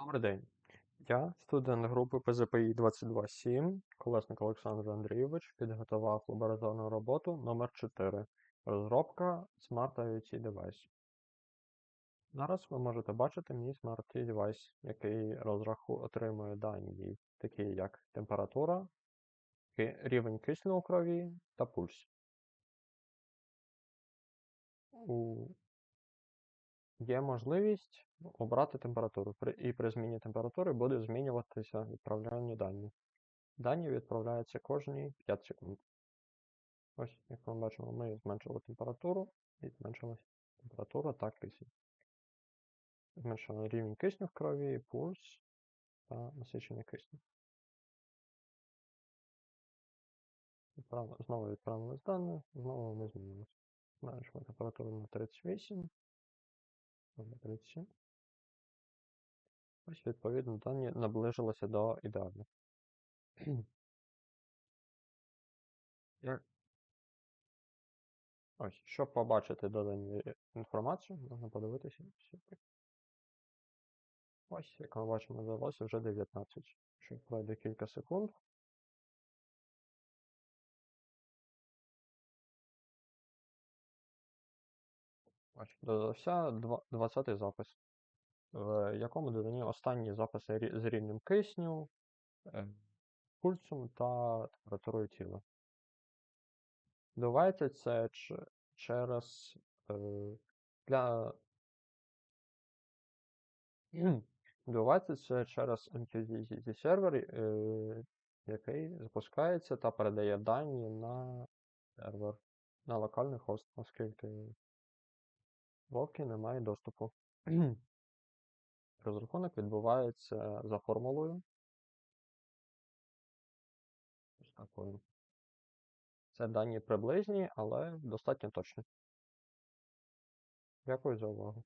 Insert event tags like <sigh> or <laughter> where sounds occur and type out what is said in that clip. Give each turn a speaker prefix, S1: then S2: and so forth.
S1: Добрий день. Я, студент групи ПЗПІ 227, Колесник Олександр Андрійович, підготував лабораторну роботу номер 4 Розробка Smart IoT Device. Зараз ви можете бачити мій Smart IoT Device, який розраху... отримує дані, такі як температура, рівень кисню у крові та пульс. У... Є можливість обрати температуру, і при зміні температури буде змінюватися відправляні дані. Дані відправляються кожні 5 секунд. Ось, як ми бачимо, ми зменшили температуру і зменшилась температура та кисень. Зменшили рівень кисню в крові, пульс та насичення кисню. Знову відправили дані, знову ми змінилися. Зменшили температуру на 38, 37. Ось, відповідно, дані наближилися до ідеальних. <clears throat> Ось, щоб побачити додані інформацію, можна подивитися. Ось, як ми бачимо, додалося вже 19. Ще пройде кілька секунд. Додався 20-й запис, в якому додані останні записи з рівнем кисню, е, пульсом та температурою тіла. Відбувається це через е, для Відбувається це через MQTT сервер, е, який запускається та передає дані на сервер, на локальний хост, оскільки вовки немає доступу. Розрахунок відбувається за формулою. Ось такою. Це дані приблизні, але достатньо точні. Дякую за увагу.